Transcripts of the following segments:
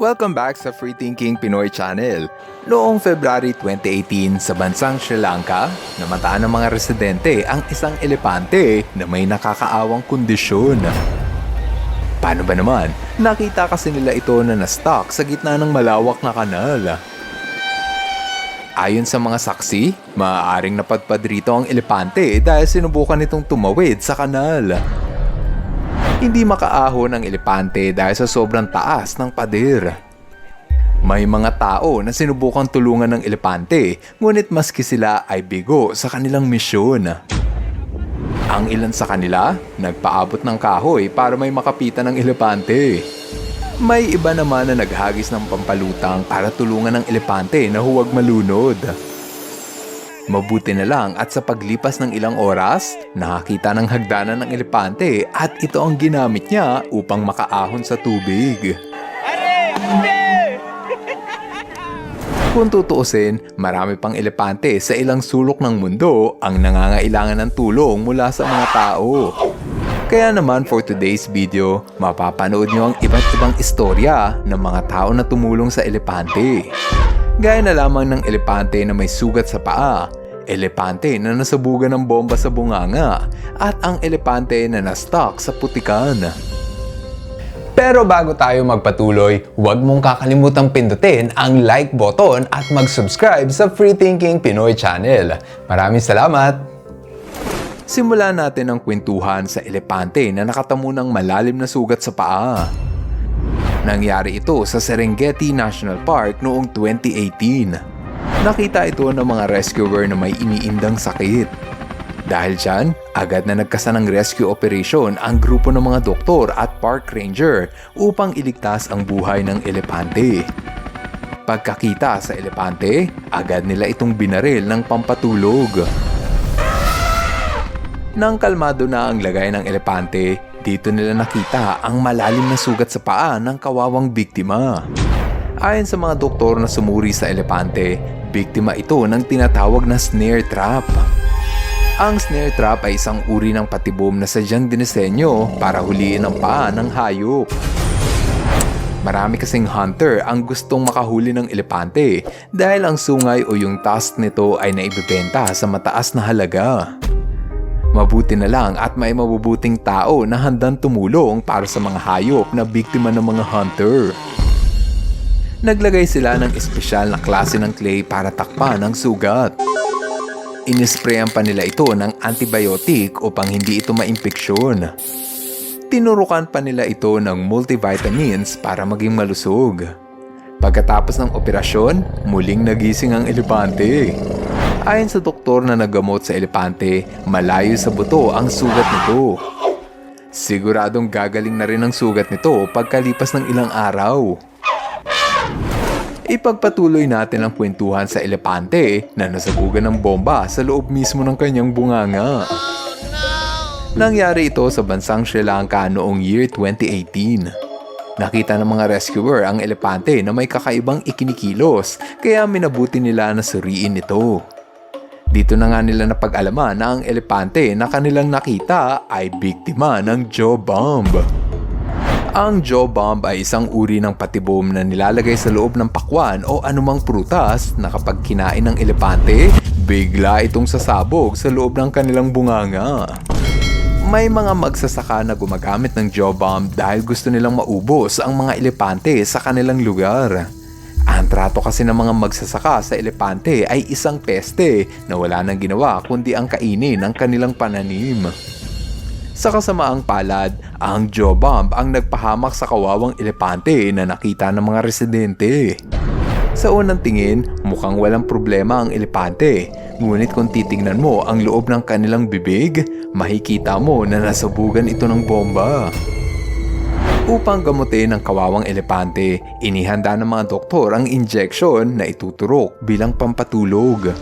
Welcome back sa Free Thinking Pinoy Channel. Noong February 2018 sa bansang Sri Lanka, namataan ng mga residente ang isang elepante na may nakakaawang kondisyon. Paano ba naman? Nakita kasi nila ito na na-stuck sa gitna ng malawak na kanal. Ayon sa mga saksi, maaaring napadpad rito ang elepante dahil sinubukan itong tumawid sa kanal. Hindi makaahon ang elepante dahil sa sobrang taas ng pader. May mga tao na sinubukang tulungan ng elepante, ngunit maski sila ay bigo sa kanilang misyon. Ang ilan sa kanila, nagpaabot ng kahoy para may makapitan ng elepante. May iba naman na naghagis ng pampalutang para tulungan ng elepante na huwag malunod. Mabuti na lang at sa paglipas ng ilang oras, nakakita ng hagdanan ng elepante at ito ang ginamit niya upang makaahon sa tubig. Kung tutuusin, marami pang elepante sa ilang sulok ng mundo ang nangangailangan ng tulong mula sa mga tao. Kaya naman for today's video, mapapanood nyo ang iba't ibang istorya ng mga tao na tumulong sa elepante. Gaya na lamang ng elepante na may sugat sa paa, elepante na nasabugan ng bomba sa bunganga, at ang elepante na na-stuck sa putikan. Pero bago tayo magpatuloy, huwag mong kakalimutang pindutin ang like button at mag-subscribe sa Free Thinking Pinoy channel. Maraming salamat! Simulan natin ang kwentuhan sa elepante na nakatamo ng malalim na sugat sa paa. Nangyari ito sa Serengeti National Park noong 2018. Nakita ito ng mga rescuer na may iniindang sakit. Dahil dyan, agad na nagkasa ng rescue operation ang grupo ng mga doktor at park ranger upang iligtas ang buhay ng elepante. Pagkakita sa elepante, agad nila itong binaril ng pampatulog. Nang kalmado na ang lagay ng elepante, dito nila nakita ang malalim na sugat sa paa ng kawawang biktima. Ayon sa mga doktor na sumuri sa elepante, biktima ito ng tinatawag na snare trap. Ang snare trap ay isang uri ng patibom na sadyang dinisenyo para huliin ang paa ng hayop. Marami kasing hunter ang gustong makahuli ng elepante dahil ang sungay o yung tusk nito ay naibebenta sa mataas na halaga. Mabuti na lang at may mabubuting tao na handang tumulong para sa mga hayop na biktima ng mga hunter. Naglagay sila ng espesyal na klase ng clay para takpan ang sugat. Inisprayan pa nila ito ng antibiotic upang hindi ito maimpeksyon. Tinurukan pa nila ito ng multivitamins para maging malusog. Pagkatapos ng operasyon, muling nagising ang elepante. Ayon sa doktor na naggamot sa elepante, malayo sa buto ang sugat nito. Siguradong gagaling na rin ang sugat nito pagkalipas ng ilang araw. Ipagpatuloy natin ang kwentuhan sa elepante na nasabugan ng bomba sa loob mismo ng kanyang bunganga. Nangyari ito sa bansang Sri Lanka noong year 2018. Nakita ng mga rescuer ang elepante na may kakaibang ikinikilos kaya minabuti nila na suriin ito. Dito na nga nila napag-alaman na ang elepante na kanilang nakita ay biktima ng jaw bomb. Ang jaw bomb ay isang uri ng patibom na nilalagay sa loob ng pakwan o anumang prutas na kapag kinain ng elepante, bigla itong sasabog sa loob ng kanilang bunganga. May mga magsasaka na gumagamit ng jaw bomb dahil gusto nilang maubos ang mga elepante sa kanilang lugar. Ang trato kasi ng mga magsasaka sa elepante ay isang peste na wala nang ginawa kundi ang kainin ng kanilang pananim. Sa kasamaang palad, ang jaw bomb ang nagpahamak sa kawawang elepante na nakita ng mga residente. Sa unang tingin, mukhang walang problema ang elepante. Ngunit kung titingnan mo ang loob ng kanilang bibig, makikita mo na nasabugan ito ng bomba. Upang gamutin ang kawawang elepante, inihanda ng mga doktor ang injection na ituturok bilang pampatulog.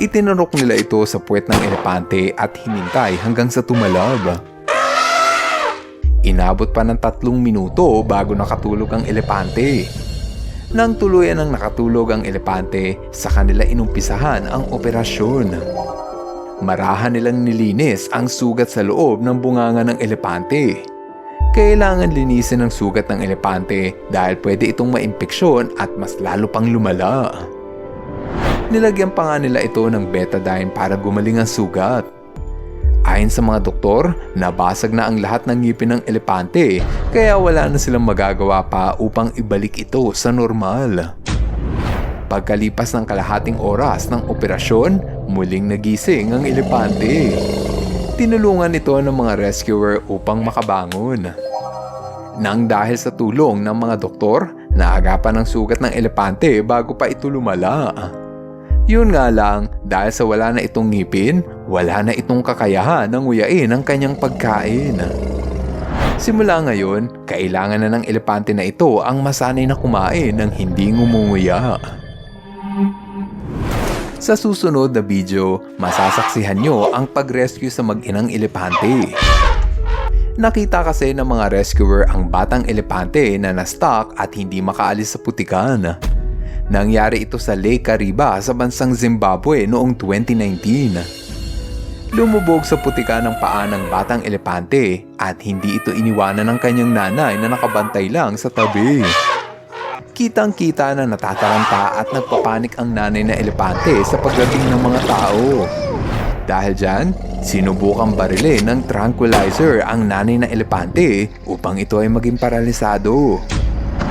Itinurok nila ito sa puwet ng elepante at hinintay hanggang sa tumalab. Inabot pa ng tatlong minuto bago nakatulog ang elepante. Nang tuluyan ang nakatulog ang elepante, sa kanila inumpisahan ang operasyon. Marahan nilang nilinis ang sugat sa loob ng bunganga ng elepante. Kailangan linisin ang sugat ng elepante dahil pwede itong maimpeksyon at mas lalo pang lumala. Nilagyan pa nga nila ito ng betadine para gumaling ang sugat. Ayon sa mga doktor, nabasag na ang lahat ng ngipin ng elepante kaya wala na silang magagawa pa upang ibalik ito sa normal. Pagkalipas ng kalahating oras ng operasyon, muling nagising ang elepante. Tinulungan ito ng mga rescuer upang makabangon. Nang dahil sa tulong ng mga doktor, naagapan ang sugat ng elepante bago pa ito lumala. Yun nga lang, dahil sa wala na itong ngipin, wala na itong kakayahan ng nguyain ang kanyang pagkain. Simula ngayon, kailangan na ng elepante na ito ang masanay na kumain ng hindi ngumunguya. Sa susunod na video, masasaksihan nyo ang pag-rescue sa mag-inang elepante. Nakita kasi ng mga rescuer ang batang elepante na na-stuck at hindi makaalis sa putikan. Nangyari ito sa Lake Kariba sa bansang Zimbabwe noong 2019. Lumubog sa putika ng paa ng batang elepante at hindi ito iniwanan ng kanyang nanay na nakabantay lang sa tabi. Kitang-kita na natataranta at nagpapanik ang nanay na elepante sa pagdating ng mga tao. Dahil dyan, sinubukang barilin ng tranquilizer ang nanay na elepante upang ito ay maging paralisado.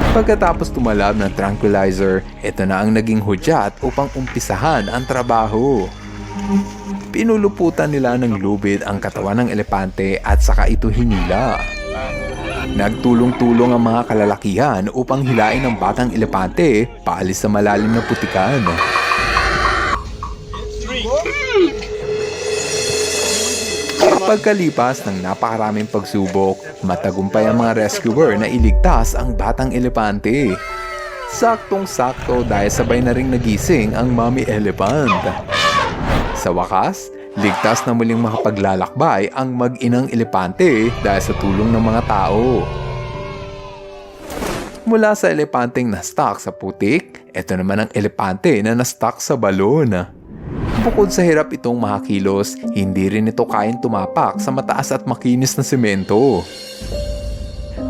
Pagkatapos tumalab ng tranquilizer, ito na ang naging hudyat upang umpisahan ang trabaho. Pinuluputan nila ng lubid ang katawan ng elepante at saka ito hinila. Nagtulong-tulong ang mga kalalakihan upang hilain ang batang elepante paalis sa malalim na putikan. Pagkalipas ng napakaraming pagsubok, matagumpay ang mga rescuer na iligtas ang batang elepante. Saktong-sakto dahil sabay na ring nagising ang mommy elephant. Sa wakas, ligtas na muling makapaglalakbay ang mag-inang elepante dahil sa tulong ng mga tao. Mula sa elepanteng na-stuck sa putik, ito naman ang elepante na na-stuck sa balon. Bukod sa hirap itong makakilos, hindi rin ito kayang tumapak sa mataas at makinis na semento.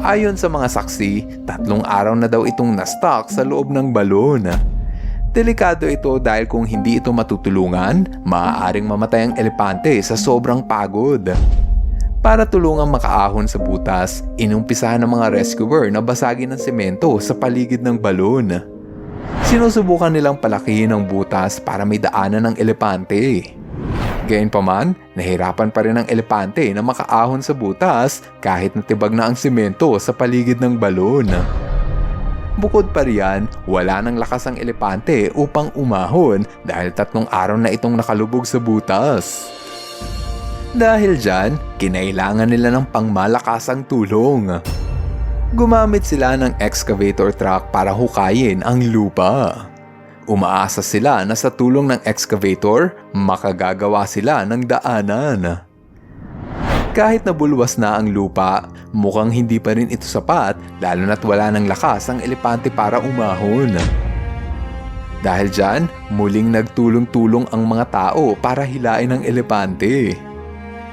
Ayon sa mga saksi, tatlong araw na daw itong na-stuck sa loob ng balon. Delikado ito dahil kung hindi ito matutulungan, maaaring mamatay ang elepante sa sobrang pagod. Para tulungang makaahon sa butas, inumpisahan ng mga rescuer na basagin ng semento sa paligid ng balon. Sinusubukan nilang palakihin ang butas para may daanan ng elepante. Gayunpaman, nahirapan pa rin ang elepante na makaahon sa butas kahit natibag na ang semento sa paligid ng balon. Bukod pa riyan, wala nang lakas ang elepante upang umahon dahil tatlong araw na itong nakalubog sa butas. Dahil dyan, kinailangan nila ng pangmalakasang tulong. Gumamit sila ng excavator truck para hukayin ang lupa. Umaasa sila na sa tulong ng excavator, makagagawa sila ng daanan. Kahit nabulwas na ang lupa, mukhang hindi pa rin ito sapat lalo na't wala ng lakas ang elepante para umahon. Dahil dyan, muling nagtulong-tulong ang mga tao para hilain ang elepante.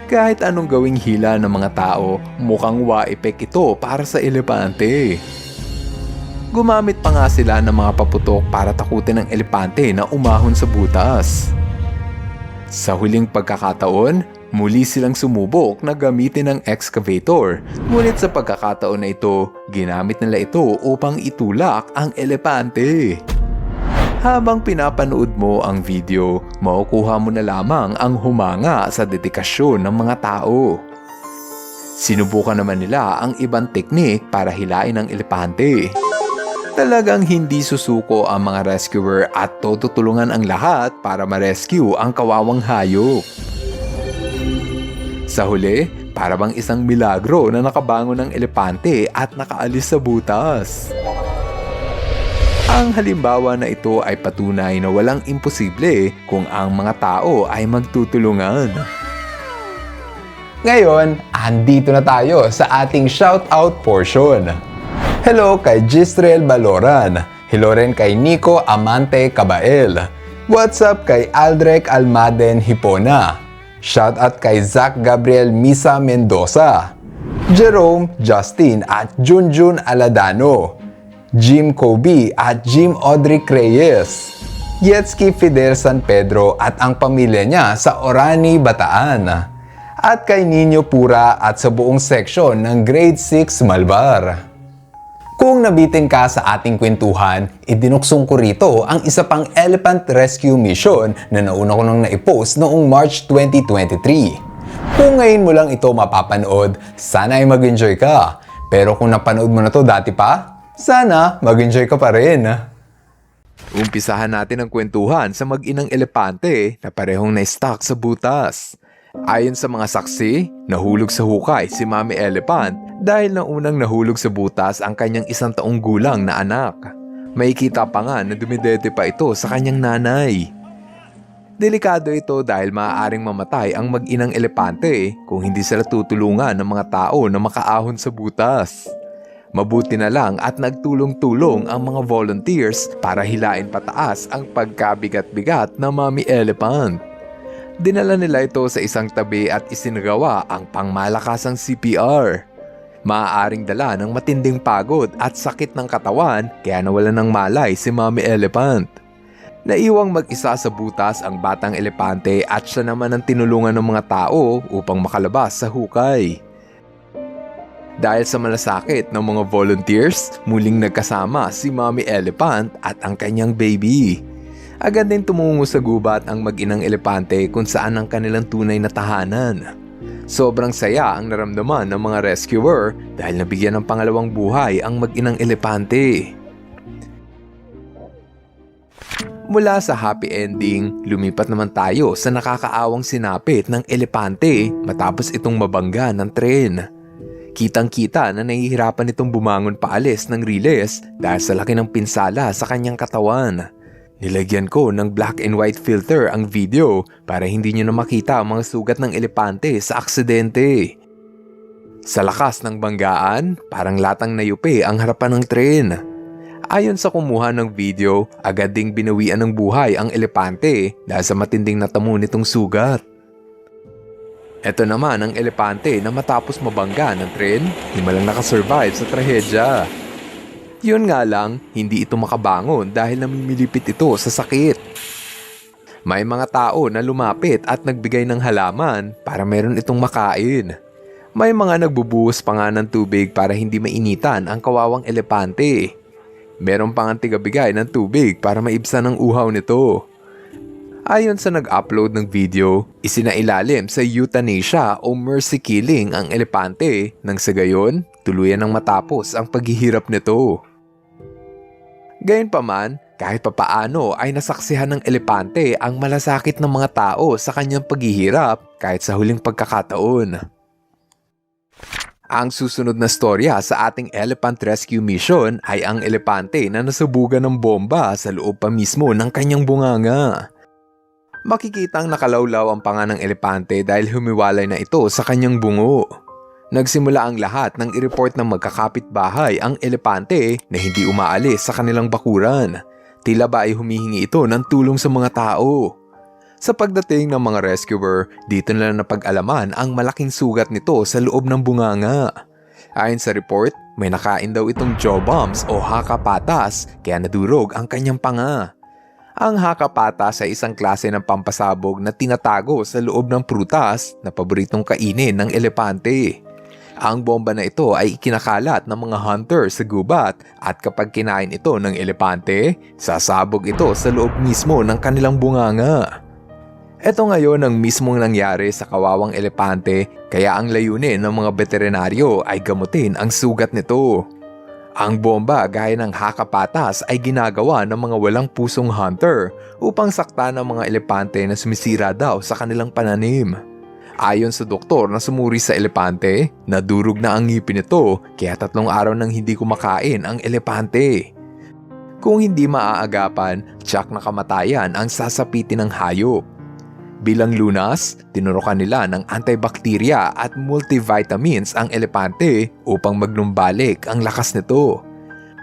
Kahit anong gawing hila ng mga tao, mukhang wa-epek ito para sa elepante. Gumamit pa nga sila ng mga paputok para takutin ang elepante na umahon sa butas. Sa huling pagkakataon, muli silang sumubok na gamitin ang excavator. Ngunit sa pagkakataon na ito, ginamit nila ito upang itulak ang elepante. Habang pinapanood mo ang video, makukuha mo na lamang ang humanga sa dedikasyon ng mga tao. Sinubukan naman nila ang ibang teknik para hilain ang elepante. Talagang hindi susuko ang mga rescuer at tutulungan ang lahat para ma-rescue ang kawawang hayop. Sa huli, para isang milagro na nakabangon ng elepante at nakaalis sa butas. Ang halimbawa na ito ay patunay na walang imposible kung ang mga tao ay magtutulungan. Ngayon, andito na tayo sa ating shoutout portion. Hello kay Gistrel Baloran. Hello rin kay Nico Amante Cabael. What's up kay Aldrek Almaden Hipona. Shoutout kay Zach Gabriel Misa Mendoza. Jerome Justin at Junjun Aladano, Jim Kobe at Jim Audrey Reyes, Yetski Fidel San Pedro at ang pamilya niya sa Orani, Bataan, at kay Nino Pura at sa buong seksyon ng Grade 6 Malbar. Kung nabitin ka sa ating kwentuhan, idinuksong ko rito ang isa pang Elephant Rescue Mission na nauna ko nang naipost noong March 2023. Kung ngayon mo lang ito mapapanood, sana ay mag-enjoy ka. Pero kung napanood mo na to dati pa, sana mag-enjoy ka pa rin. Umpisahan natin ang kwentuhan sa mag-inang elepante na parehong na-stuck sa butas. Ayon sa mga saksi, nahulog sa hukay si Mami Elephant dahil nang unang nahulog sa butas ang kanyang isang taong gulang na anak. May kita pa nga na dumidete pa ito sa kanyang nanay. Delikado ito dahil maaaring mamatay ang mag-inang elepante kung hindi sila tutulungan ng mga tao na makaahon sa butas. Mabuti na lang at nagtulong-tulong ang mga volunteers para hilain pataas ang pagkabigat-bigat ng Mami Elephant. Dinala nila ito sa isang tabi at isinagawa ang pangmalakasang CPR. Maaaring dala ng matinding pagod at sakit ng katawan kaya nawala ng malay si Mami Elephant. Naiwang mag-isa sa butas ang batang elepante at siya naman ang tinulungan ng mga tao upang makalabas sa hukay. Dahil sa malasakit ng mga volunteers, muling nagkasama si Mommy Elephant at ang kanyang baby. Agad din tumungo sa gubat ang mag-inang elepante kung saan ang kanilang tunay na tahanan. Sobrang saya ang naramdaman ng mga rescuer dahil nabigyan ng pangalawang buhay ang mag-inang elepante. Mula sa happy ending, lumipat naman tayo sa nakakaawang sinapit ng elepante matapos itong mabangga ng tren. Kitang-kita na nahihirapan itong bumangon paalis ng riles dahil sa laki ng pinsala sa kanyang katawan. Nilagyan ko ng black and white filter ang video para hindi nyo na makita ang mga sugat ng elepante sa aksidente. Sa lakas ng banggaan, parang latang nayupi ang harapan ng tren. Ayon sa kumuha ng video, agad ding binawian ng buhay ang elepante dahil sa matinding natamo nitong sugat. Ito naman ang elepante na matapos mabangga ng tren, himalang nakasurvive sa trahedya. Yun nga lang, hindi ito makabangon dahil namimilipit ito sa sakit. May mga tao na lumapit at nagbigay ng halaman para meron itong makain. May mga nagbubuhos pa nga ng tubig para hindi mainitan ang kawawang elepante. Meron pang ang tigabigay ng tubig para maibsan ang uhaw nito. Ayon sa nag-upload ng video, isinailalim sa euthanasia o mercy killing ang elepante nang sa gayon, tuluyan ng matapos ang paghihirap nito. Gayunpaman, kahit papaano ay nasaksihan ng elepante ang malasakit ng mga tao sa kanyang paghihirap kahit sa huling pagkakataon. Ang susunod na storya sa ating Elephant Rescue Mission ay ang elepante na nasubugan ng bomba sa loob pa mismo ng kanyang bunganga. Makikitang nakalawlaw ang panga ng elepante dahil humiwalay na ito sa kanyang bungo. Nagsimula ang lahat ng i-report ng magkakapit-bahay ang elepante na hindi umaalis sa kanilang bakuran. Tila ba ay humihingi ito ng tulong sa mga tao. Sa pagdating ng mga rescuer, dito nila napag-alaman ang malaking sugat nito sa loob ng bunganga. Ayon sa report, may nakain daw itong jaw bombs o haka patas kaya nadurog ang kanyang panga. Ang haka patas ay isang klase ng pampasabog na tinatago sa loob ng prutas na paboritong kainin ng elepante. Ang bomba na ito ay ikinakalat ng mga hunter sa gubat at kapag kinain ito ng elepante, sasabog ito sa loob mismo ng kanilang bunganga. Ito ngayon ang mismong nangyari sa kawawang elepante kaya ang layunin ng mga veterinaryo ay gamutin ang sugat nito. Ang bomba gaya ng hakapatas ay ginagawa ng mga walang pusong hunter upang sakta ng mga elepante na sumisira daw sa kanilang pananim. Ayon sa doktor na sumuri sa elepante, nadurog na ang ngipin nito kaya tatlong araw nang hindi kumakain ang elepante. Kung hindi maaagapan, tsak na kamatayan ang sasapitin ng hayop. Bilang lunas, tinurukan nila ng antibacteria at multivitamins ang elepante upang magnumbalik ang lakas nito.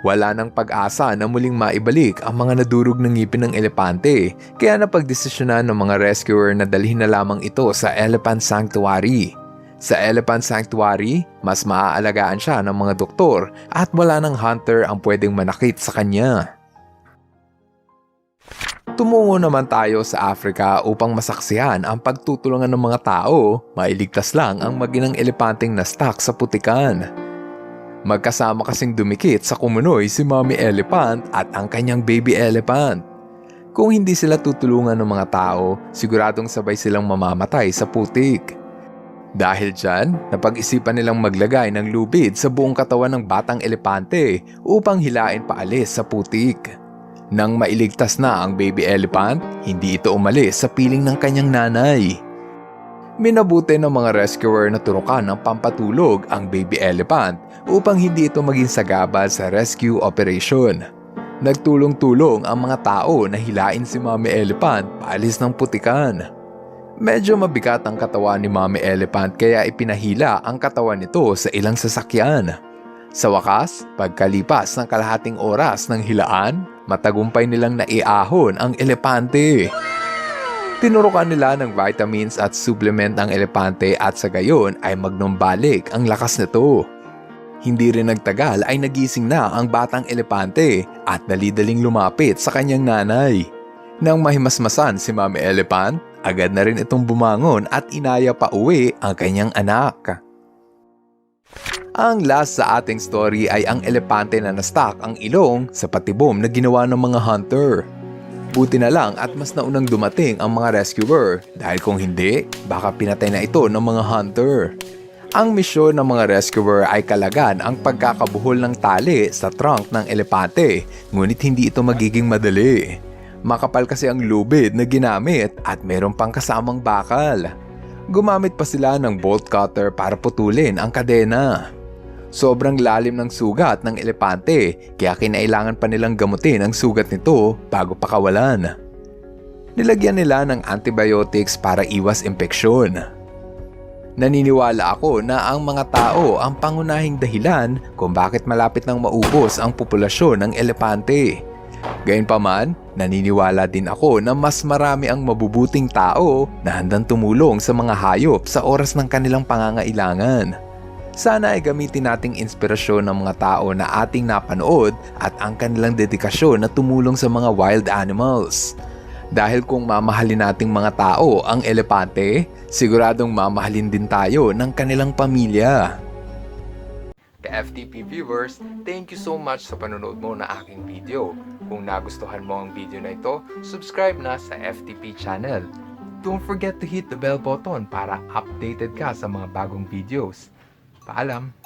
Wala nang pag-asa na muling maibalik ang mga nadurog ng ngipin ng elepante kaya napagdesisyonan ng mga rescuer na dalhin na lamang ito sa Elephant Sanctuary. Sa Elephant Sanctuary, mas maaalagaan siya ng mga doktor at wala ng hunter ang pwedeng manakit sa kanya. Tumungo naman tayo sa Africa upang masaksihan ang pagtutulungan ng mga tao, mailigtas lang ang maginang elepanteng na stuck sa putikan. Magkasama kasing dumikit sa kumunoy si Mommy Elephant at ang kanyang baby elephant. Kung hindi sila tutulungan ng mga tao, siguradong sabay silang mamamatay sa putik. Dahil dyan, napag-isipan nilang maglagay ng lubid sa buong katawan ng batang elepante upang hilain paalis sa putik. Nang mailigtas na ang baby elephant, hindi ito umalis sa piling ng kanyang nanay. Minabuti ng mga rescuer na turukan ng pampatulog ang baby elephant upang hindi ito maging sagabal sa rescue operation. Nagtulong-tulong ang mga tao na hilain si Mami Elephant paalis ng putikan. Medyo mabigat ang katawan ni Mami Elephant kaya ipinahila ang katawan nito sa ilang sasakyan. Sa wakas, pagkalipas ng kalahating oras ng hilaan, matagumpay nilang naiahon ang elepante. Tinurukan nila ng vitamins at supplement ang elepante at sa gayon ay magnumbalik ang lakas nito. Hindi rin nagtagal ay nagising na ang batang elepante at dalidaling lumapit sa kanyang nanay. Nang mahimasmasan si Mami Elephant, agad na rin itong bumangon at inaya pa uwi ang kanyang anak. Ang last sa ating story ay ang elepante na nastak ang ilong sa patibom na ginawa ng mga hunter. Buti na lang at mas naunang dumating ang mga rescuer dahil kung hindi, baka pinatay na ito ng mga hunter. Ang misyon ng mga rescuer ay kalagan ang pagkakabuhol ng tali sa trunk ng elepante, ngunit hindi ito magiging madali. Makapal kasi ang lubid na ginamit at meron pang kasamang bakal. Gumamit pa sila ng bolt cutter para putulin ang kadena. Sobrang lalim ng sugat ng elepante kaya kinailangan pa nilang gamutin ang sugat nito bago pakawalan. Nilagyan nila ng antibiotics para iwas impeksyon. Naniniwala ako na ang mga tao ang pangunahing dahilan kung bakit malapit nang maubos ang populasyon ng elepante. Gayunpaman, naniniwala din ako na mas marami ang mabubuting tao na handang tumulong sa mga hayop sa oras ng kanilang pangangailangan. Sana ay gamitin nating inspirasyon ng mga tao na ating napanood at ang kanilang dedikasyon na tumulong sa mga wild animals. Dahil kung mamahalin nating mga tao ang elepante, siguradong mamahalin din tayo ng kanilang pamilya. Ka-FTP viewers, thank you so much sa panonood mo na aking video. Kung nagustuhan mo ang video na ito, subscribe na sa FTP channel. Don't forget to hit the bell button para updated ka sa mga bagong videos. Paalam!